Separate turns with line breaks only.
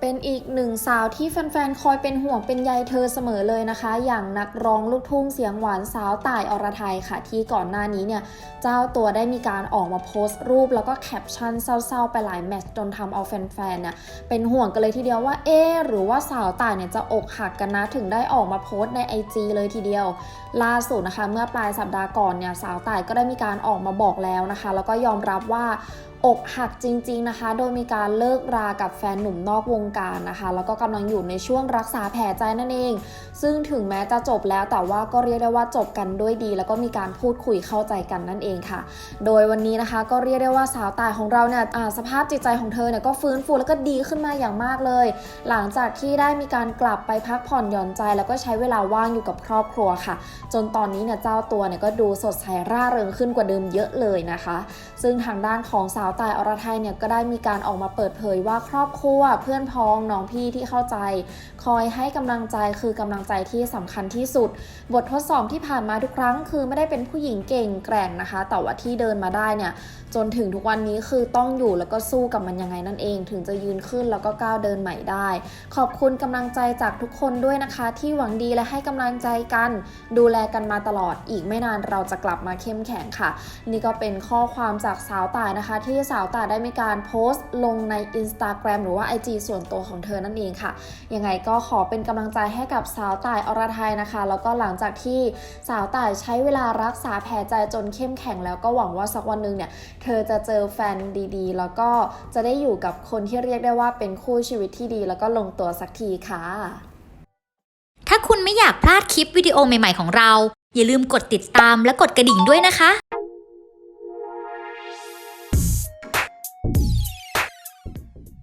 เป็นอีกหนึ่งสาวที่แฟนๆ คอยเป็นห่วงเป็นใยเธอเสมอเลยนะคะ อย่างนักร้องลูกทุ่งเสียงหวานสาวต่ายอรไทยค่ะ ที่ก่อนหน้านี้เนี่ย เจ้าตัวได้มีการออกมาโพสต์รูป แล้วก็แคปชั่นเศร้าๆ ไปหลายแมตช์จนทำเอาแฟนๆเนี่ยเป็นห่วงกันเลยทีเดียวว่าเอ๊หรือว่าสาวต่ายเนี่ยจะอกหักกันนะถึงได้ออกมาโพสต์ใน IG เลยทีเดียว ล่าสุดนะคะ เมื่อปลายสัปดาห์ก่อนเนี่ยสาวต่ายก็ได้มีการออกมาบอกแล้วนะคะ แล้วก็ยอมรับว่า อกหักจริง ๆนะคะ โดยมีการเลิกรากับแฟนหนุ่มนอกวงการนะคะ แล้วก็กำลังอยู่ในช่วงรักษาแผลใจนั่นเอง ซึ่งถึงแม้จะจบแล้วแต่ว่าก็เรียกได้ว่าจบกันด้วยดี แล้วก็มีการพูดคุยเข้าใจกันนั่นเองค่ะ โดยวันนี้นะคะก็เรียกได้ว่าสาวตายของเราเนี่ยสภาพจิตใจของเธอเนี่ยก็ฟื้นฟูแล้วก็ดีขึ้นมาอย่างมากเลย หลังจากที่ได้มีการกลับไปพักผ่อนหย่อนใจ แล้วก็ใช้เวลาว่างอยู่กับครอบครัวค่ะ จนตอนนี้เนี่ยเจ้าตัวเนี่ยก็ดูสดใสร่าเริงขึ้นกว่าเดิมเยอะเลยนะคะ ซึ่งทางด้านของสาววตายอรไทยเนี่ยก็ได้มีการออกมาเปิดเผยว่าครอบครัวเพื่อนพ้องน้องพี่ที่เข้าใจ คอยให้กำลังใจคือกำลังใจที่สำคัญที่สุด บททดสอบที่ผ่านมาทุกครั้ง คือไม่ได้เป็นผู้หญิงเก่งแกร่งนะคะ แต่ว่าที่เดินมาได้เนี่ยจนถึงทุกวันนี้คือต้องอยู่แล้วก็สู้กับมันยังไงนั่นเอง ถึงจะยืนขึ้นแล้วก็ก้าวเดินใหม่ได้ ขอบคุณกำลังใจจากทุกคนด้วยนะคะ ที่หวังดีและให้กำลังใจกัน ดูแลกันมาตลอดอีกไม่นานเราจะกลับมาเข้มแข็งค่ะ นี่ก็เป็นข้อความจากสาวตายนะคะที่สาวตายได้มีการโพสต์ลงใน Instagram หรือว่า IG ส่วนตัวของเธอนั่นเองค่ะ ยังไงก็ขอเป็นกำลังใจให้กับสาวตายอรไทยนะคะ แล้วก็หลังจากที่สาวตายใช้เวลารักษาแผลใจจนเข้มแข็งแล้วก็หวังว่าสักวันหนึ่งเนี่ย เธอจะเจอแฟนดีๆ แล้วก็จะได้อยู่กับคนที่เรียกได้ว่าเป็นคู่ชีวิตที่ดี แล้วก็ลงตัวสักทีค่ะ
ถ้าคุณไม่อยากพลาดคลิปวิดีโอใหม่ ๆ ของเรา อย่าลืมกดติดตามและกดกระดิ่งด้วยนะคะ